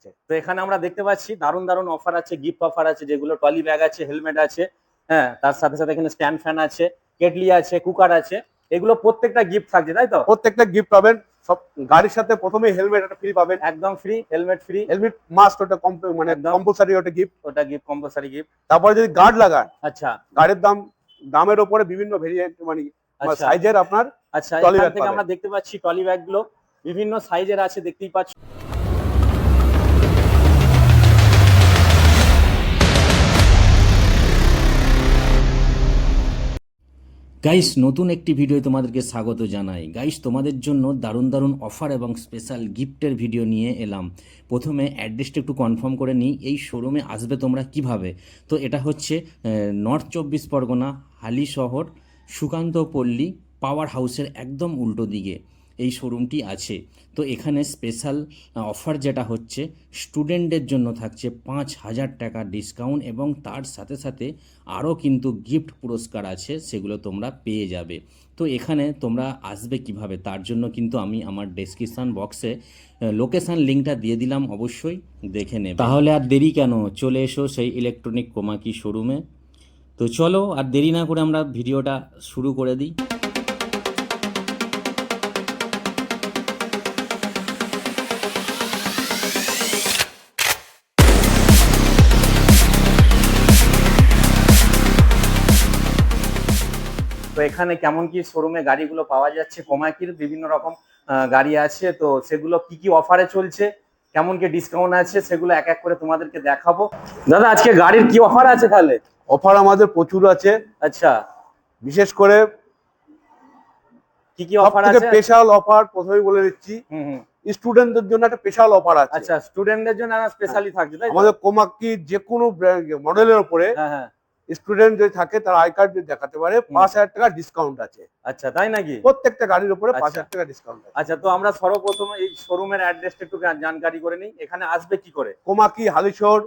আছে। তো এখানে আমরা দেখতে পাচ্ছি দারুণ দারুণ অফার আছে গিফট অফার আছে যেগুলো টলি ব্যাগ আছে হেলমেট আছে হ্যাঁ তার সাথে সাথে এখানে স্ট্যান্ড ফ্যান আছে কেটলি আছে কুকার আছে এগুলো প্রত্যেকটা গিফট থাকছে তাই তো? প্রত্যেকটা গিফট পাবেন সব গাড়ির সাথে প্রথমে হেলমেট একটা ফ্রি পাবেন। একদম free helmet free helmet must ওটা মানে। কম্পালসারি ওটা গিফট ওটা গিফট কম্পালসারি গিফট তারপরে যদি গার্ড লাগান আচ্ছা। গাড়ির দাম দামের ওপরে বিভিন্ন ভেরিয়েন্ট মানে আচ্ছা। সাইজের আপনার আচ্ছা এখান থেকে আমরা দেখতে পাচ্ছি টলি ব্যাগগুলো বিভিন্ন সাইজের আছে দেখতেই পাচ্ছ গাইস নতুন একটি ভিডিও তোমাদেরকে স্বাগত জানাই। গাইস তোমাদের জন্য দারুণ দারুণ অফার এবং স্পেশাল গিফটের ভিডিও নিয়ে এলাম। প্রথমে অ্যাড্রেসটা একটু কনফার্ম করে নিই। এই শোরুমে আসবে তোমরা কীভাবে? তো এটা হচ্ছে নর্থ চব্বিশ পরগনা, হালি শহর, সুকান্ত পল্লী পাওয়ার হাউসের একদম উল্টো দিকে। এই শোরুমটি আছে। তো এখানে স্পেশাল অফার যেটা হচ্ছে স্টুডেন্টদের জন্য থাকছে পাঁচ হাজার টাকা ডিসকাউন্ট এবং তার সাথে সাথে আরও কিন্তু গিফট পুরস্কার আছে, সেগুলো তোমরা পেয়ে যাবে। তো এখানে তোমরা আসবে কীভাবে? তার জন্য কিন্তু আমি আমার ডেসক্রিপশান বক্সে লোকেশান লিঙ্কটা দিয়ে দিলাম, অবশ্যই দেখে নেবে। তাহলে আর দেরি কেন? চলে এসো সেই ইলেকট্রনিক কোমাকি শোরুমে তো চলো, আর দেরি না করে আমরা ভিডিওটা শুরু করে দিই। এখানে কেমন কি শোরুমে গাড়িগুলো পাওয়া যাচ্ছে? কোমাকির বিভিন্ন রকম গাড়ি আছে তো সেগুলো কি কি অফারে চলছে? কেমন কি ডিসকাউন্ট আছে? সেগুলো এক এক করে তোমাদেরকে দেখাবো। দাদা আজকে গাড়ির কি অফার আছে তাহলে? অফার আমাদের প্রচুর আছে। আচ্ছা। বিশেষ করে কি কি অফার আছে? স্পেশাল অফার প্রথমেই বলে দিচ্ছি স্টুডেন্টদের জন্য একটা স্পেশাল অফার আছে। আচ্ছা স্টুডেন্টদের জন্য স্পেশালি থাকছে তাই? আমাদের কোমাকি যে কোনো মডেলের উপরে হ্যাঁ হ্যাঁ। স্টুডেন্ট যদি থাকে তার আই কার্ড যদি দেখাতে পারে পাঁচ হাজার টাকা ডিসকাউন্ট আছে। আচ্ছা তাই নাকি? প্রত্যেকটা গাড়ির উপরে পাঁচ আচ্ছা। হাজার টাকা ডিসকাউন্ট আছে। আচ্ছা তো আমরা সর্বপ্রথম এই শোরুমের অ্যাড্রেসটা একটু জানকারি করে নিই। এখানে আসবে কি করে? কোমাকি হালিশহর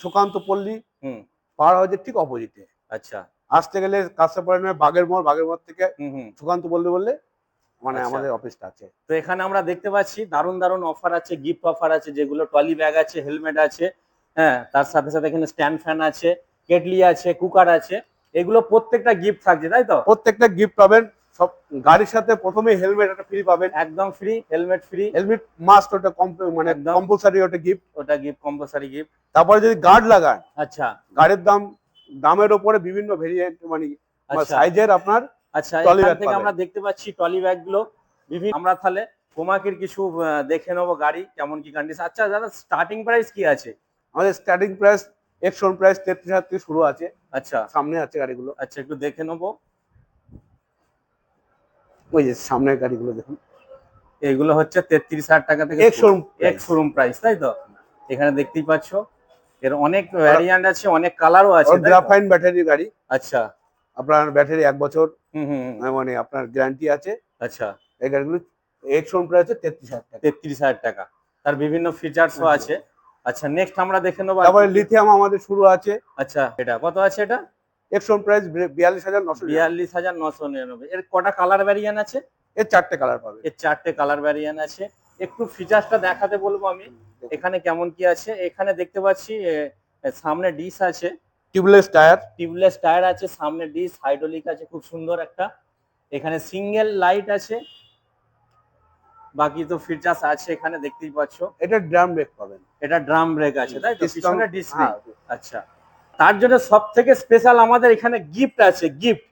সুকান্ত পল্লী হুম। পাহাড় হাউসের ঠিক অপোজিটে। আচ্ছা। আসতে গেলে কাস্টাপাড়া বাগের মোড় বাগের মোড় থেকে সুকান্ত পল্লী বললে মানে আচ্ছা। আমাদের অফিসটা আছে। তো এখানে আমরা দেখতে পাচ্ছি দারুণ দারুণ অফার আছে গিফট অফার আছে যেগুলো টলি ব্যাগ আছে হেলমেট আছে হ্যাঁ তার সাথে সাথে এখানে স্ট্যান্ড ফ্যান আছে। কেটলি আছে কুকার আছে এগুলো প্রত্যেকটা গিফট থাকছে তাই তো? প্রত্যেকটা গিফট পাবেন সব গাড়ির সাথে প্রথমে হেলমেট একটা ফ্রি পাবেন। একদম free helmet free helmet must ওটা মানে। কম্পালসারি ওটা গিফট ওটা গিফট কম্পালসারি গিফট তারপরে যদি গার্ড লাগান আচ্ছা। গাড়ির দাম দামের ওপরে বিভিন্ন ভেরিয়েন্ট মানে আচ্ছা। সাইজের আপনার আচ্ছা টলি এখান ব্যাগ থেকে আমরা দেখতে পাচ্ছি টলি ব্যাগগুলো। বিভিন্ন আমরা তাহলে কোমাকির কিছু দেখে নেব গাড়ি কেমন কি কন্ডিশন আচ্ছা দাদা স্টার্টিং প্রাইস কি আছে? আমাদের স্টার্টিং প্রাইস এক্সন প্রাইস তেত্রিশ হাজার থেকে শুরু আছে। আচ্ছা। সামনে আছে গাড়িগুলো। আচ্ছা একটু দেখে নেব। ওই যে সামনের গাড়িগুলো দেখুন। এগুলো হচ্ছে তেত্রিশ হাজার টাকা থেকে ex showroom ex showroom price তাই তো? এখানে দেখতেই পাচ্ছ এর অনেক ভ্যারিয়েন্ট আছে অনেক কালারও আছে গ্রাফাইন ব্যাটারি গাড়ি। আচ্ছা। আপনার ব্যাটারি এক বছর। মানে আপনার গ্যারান্টি আছে। আচ্ছা। এই গাড়িগুলো এক্সন প্রাইস হচ্ছে তেত্রিশ হাজার টাকা। তেত্রিশ হাজার টাকা। তার বিভিন্ন ফিচার্সও হুম। আছে। আচ্ছা নেক্সট আমরা দেখে নেব তারপরে লিথিয়াম আমাদের শুরু আছে। আচ্ছা এটা কত আছে এটা? এক্সন প্রাইস বিয়াল্লিশ হাজার নশো বিয়াল্লিশ হাজার নশো নিরানব্বই। এর কটা কালার ভ্যারিয়েন্ট আছে? এর চারটে কালার পাবে। এর চারটে কালার ভ্যারিয়েন্ট আছে। একটু ফিচার্সটা দেখাতে বলব আমি। এখানে কেমন কি আছে? এখানে দেখতে পাচ্ছি সামনে ডিশ আছে। টিউবলেস টায়ার টিউবলেস টায়ার আছে সামনে ডিশ হাইড্রোলিক আছে খুব সুন্দর একটা। এখানে সিঙ্গেল লাইট আছে। বাকি তো ফিচার্স আছে এখানে দেখতেই পাচ্ছ। এটা ড্রাম ব্রেক পাবেন। এটা ড্রাম ব্রেক আছে তাই তো? পিছনে ডিশ হ্যাঁ, আচ্ছা। তার জন্য সব থেকে স্পেশাল আমাদের এখানে গিফট আছে গিফট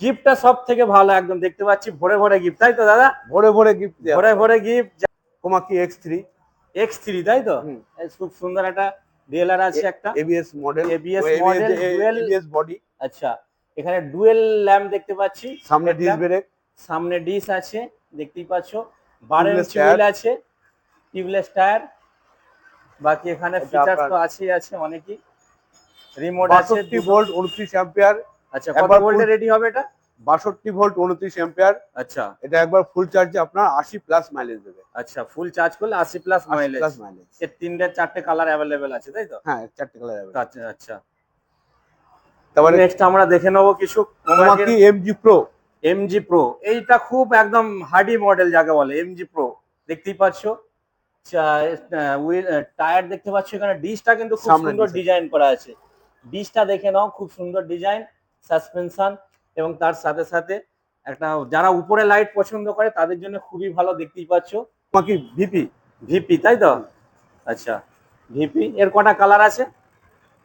গিফটটা সব থেকে ভালো একদম দেখতে পাচ্ছি ভরে ভরে গিফট তাই তো দাদা? ভরে ভরে গিফট ভরে ভরে gift Komaki X three X three তাই তো? এই খুব সুন্দর একটা ডিএলআর আছে একটা। ABS model ABS model dual- ABS body আচ্ছা। এখানে ডুয়েল ল্যাম্প দেখতে পাচ্ছি। সামনে। ডিস ব্রেক সামনে ডিশ আছে দেখতেই পাচ্ছ। বারো Tubeless হুইল আছে টিউবলেস টায়ার বাকি এখানে এটা ফিচার্স তো আছেই আছে অনেকই। রিমোট আছে বাষট্টি ভোল্ট উনত্রিশ অ্যাম্পিয়ার আচ্ছা কত ভোল্টে রেডি হবে এটা? বাষট্টি ভোল্ট উনত্রিশ অ্যাম্পিয়ার আচ্ছা। এটা একবার ফুল চার্জে আপনার আশি প্লাস মাইলেজ দেবে। আচ্ছা ফুল চার্জ করলে আশি প্লাস মাইলেজ প্লাস মাইলেজ এর তিনটে চারটে কালার অ্যাভেলেবেল আছে তাই তো? হ্যাঁ চারটে কালার যাবে আচ্ছা আচ্ছা। তারপরে নেক্সট আমরা দেখে নেব কিছু। Komaki MG pro MG pro এইটা খুব একদম হার্ডি মডেল যাকে বলে এমজি প্রো দেখতেই পাচ্ছ। টায়ার দেখতে পাচ্ছ এখানে। ডিশটা কিন্তু খুব সুন্দর ডিজাইন করা আছে। ডিশটা দেখে নাও খুব সুন্দর ডিজাইন সাসপেনশন এবং তার সাথে সাথে একটা যারা উপরে লাইট পছন্দ করে তাদের জন্য খুবই ভালো দেখতেই পাচ্ছ। তোমাকে ভিপি ভিপি তাই তো? আচ্ছা ভিপি এর কটা কালার আছে?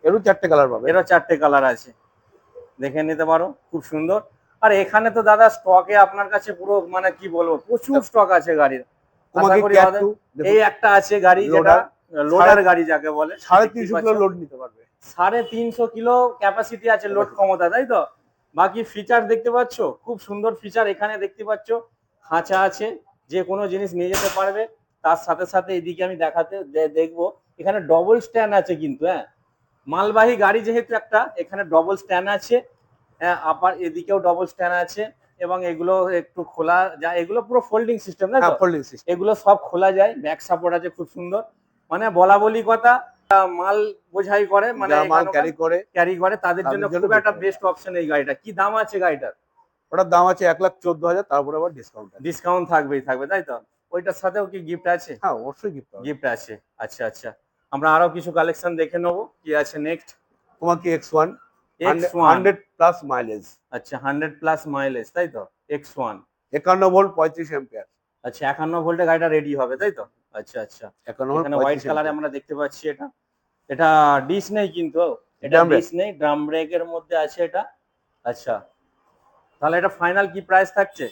এরও চারটে কালার পাবে। এরও চারটে কালার আছে। দেখে নিতে পারো খুব সুন্দর। আর এখানে তো দাদা স্টকে আপনার কাছে পুরো মানে কি বলব প্রচুর স্টক আছে গাড়ির। এই একটা আছে গাড়ি যেটা লোডার গাড়ি যাকে বলে সাড়ে তিনশো কিলো লোড নিতে পারবে। সাড়ে তিনশো কিলো ক্যাপাসিটি আছে লোড ক্ষমতা তাই তো? বাকি ফিচার দেখতে পাচ্ছ? খুব সুন্দর ফিচার এখানে দেখতে পাচ্ছ। খাঁচা আছে যে কোনো জিনিস নিয়ে যেতে পারবে। তার সাথে সাথে এদিকে আমি দেখাতে দেখব। এখানে ডবল স্ট্যান্ড আছে কিন্তু হ্যাঁ। মালবাহী গাড়ি যেহেতু একটা এখানে ডবল স্ট্যান্ড আছে। হ্যাঁ আবার এদিকেও ডবল স্ট্যান্ড আছে এবং এগুলো একটু খোলা যায়। এগুলো পুরো ফোল্ডিং সিস্টেম না ফোল্ডিং সিস্টেম এগুলো সব খোলা যায় ব্যাক সাপোর্ট আছে খুব সুন্দর। মানে বলা বলি কথা মাল বোঝাই করে মানে মাল ক্যারি করে ক্যারি করে তাদের জন্য খুব একটা বেস্ট অপশন এই গাড়িটা। কি দাম আছে গাড়িটার? ওটার দাম আছে এক লাখ চোদ্দ হাজার তারপরে আবার ডিসকাউন্ট আছে। ডিসকাউন্ট থাকবেই থাকবে তাই তো? ওইটার সাথেও কি গিফট আছে? হ্যাঁ অবশ্যই গিফট গিফট আছে আচ্ছা আচ্ছা। আমরা আরও কিছু কালেকশন দেখে নেব কি আছে next X one X one hundred plus mileage আচ্ছা হান্ড্রেড প্লাস মাইলেজ তাই তো? এক্স ওয়ান একান্ন ভোল্ট পঁয়ত্রিশ এম্পিয়ার আচ্ছা একান্ন ভোল্টে গাড়িটা রেডি হবে তাই তো? আচ্ছা আচ্ছা। একান্ন হোয়াইট কালারে আমরা দেখতে পাচ্ছি এটা। এটা ডিস নেই কিন্তু। এটা ডিস নেই ড্রাম ব্রেকের মধ্যে আছে এটা। আচ্ছা। তাহলে এটা ফাইনাল কি প্রাইস থাকছে?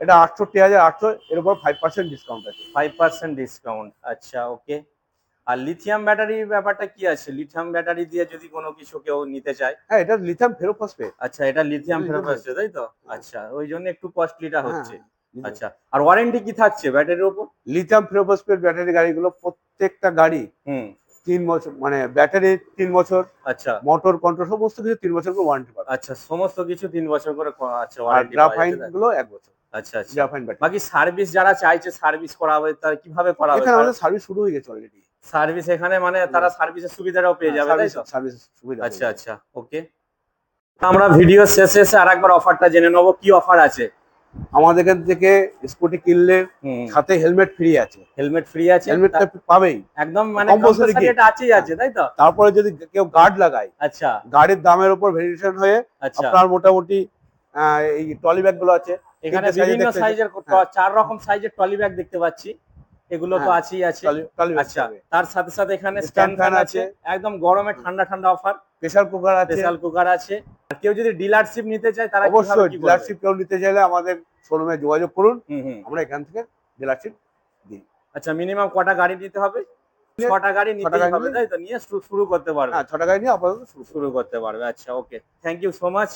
এটা আটষট্টি হাজার আটশো এর উপর ফাইভ পার্সেন্ট ডিসকাউন্ট আছে। ফাইভ পার্সেন্ট ডিসকাউন্ট আচ্ছা ওকে আর লিথিয়াম ব্যাটারি ব্যাপারটা কি আছে? লিথিয়াম ব্যাটারি দিয়ে যদি কোনো কিছু কেউ নিতে চায়? হ্যাঁ এটা লিথিয়াম ফেরোফসফেট আচ্ছা এটা লিথিয়াম। আসছে তাই তো? আচ্ছা ওই জন্য একটু কস্টলিটা হ্যাঁ, হচ্ছে। আচ্ছা আর ওয়ারেন্টি কি থাকছে ব্যাটারির উপর? লিথিয়াম ফেরোফসফেট ব্যাটারি গাড়িগুলো প্রত্যেকটা গাড়ি হুম। তিন বছর মানে ব্যাটারি তিন বছর আচ্ছা। মোটর কন্ট্রোল সমস্ত কিছু তিন বছর করে ওয়ারেন্টি পাবে। আচ্ছা সমস্ত কিছু তিন বছর করে আচ্ছা আর ওয়ারেন্টি গ্রাফাইনগুলো এক বছর। আচ্ছা আচ্ছা। গ্রাফাইন ব্যাটারি বাকি সার্ভিস যারা চাইছে সার্ভিস করাবে তার কীভাবে করাবে? এখানে আমাদের সার্ভিস শুরু হয়ে গেছে অলরেডি সার্ভিস এখানে মানে তারা সার্ভিসের সুবিধাটাও পেয়ে যাবে তাই তো? সার্ভিস সুবিধা আচ্ছা আচ্ছা ওকে। আমরা ভিডিও শেষে এসে আরেকবার অফারটা জেনে নেব কি অফার আছে? আমাদের এখান থেকে স্কুটি কিনলে সাথে হেলমেট ফ্রি আছে। হেলমেট ফ্রি আছে? হেলমেটটা পাবেই। একদম মানে compulsory gift। এটা আছেই আছে তাই তো? তারপরে যদি কেউ গার্ড লাগায় আচ্ছা। গাড়ির দামের উপর ভেরিয়েশন হয়ে আচ্ছা। আপনার মোটামুটি এই ট্রলি ব্যাগগুলো আছে। এখানে বিভিন্ন সাইজের হ্যাঁ। চার রকম সাইজের ট্রলি ব্যাগ দেখতে পাচ্ছি। এগুলো তো হ্যাঁ, আছেই আছে আচ্ছা তার সাথে সাথে এখানে স্ট্যান্ড ফ্যান আছে। একদম গরমে ঠান্ডা ঠান্ডা অফার। প্রেসার কুকার আছে। স্পেশাল কুকার আছে। আর কেউ যদি ডিলারশিপ নিতে চায় তারা অবশ্যই ডিলারশিপ কেউ নিতে চাইলে আমাদের শোরুমে যোগাযোগ করুন। আমরা এখান থেকে ডিলারশিপ দিই। আচ্ছা মিনিমাম কটা গাড়ি নিতে হবে? ছটা গাড়ি নিতে হবে তাই তো? নিয়ে শুরু করতে পারবে। হ্যাঁ ছটা গাড়ি নিয়ে আপাতত শুরু শুরু করতে পারবে আচ্ছা okay. Thank you so much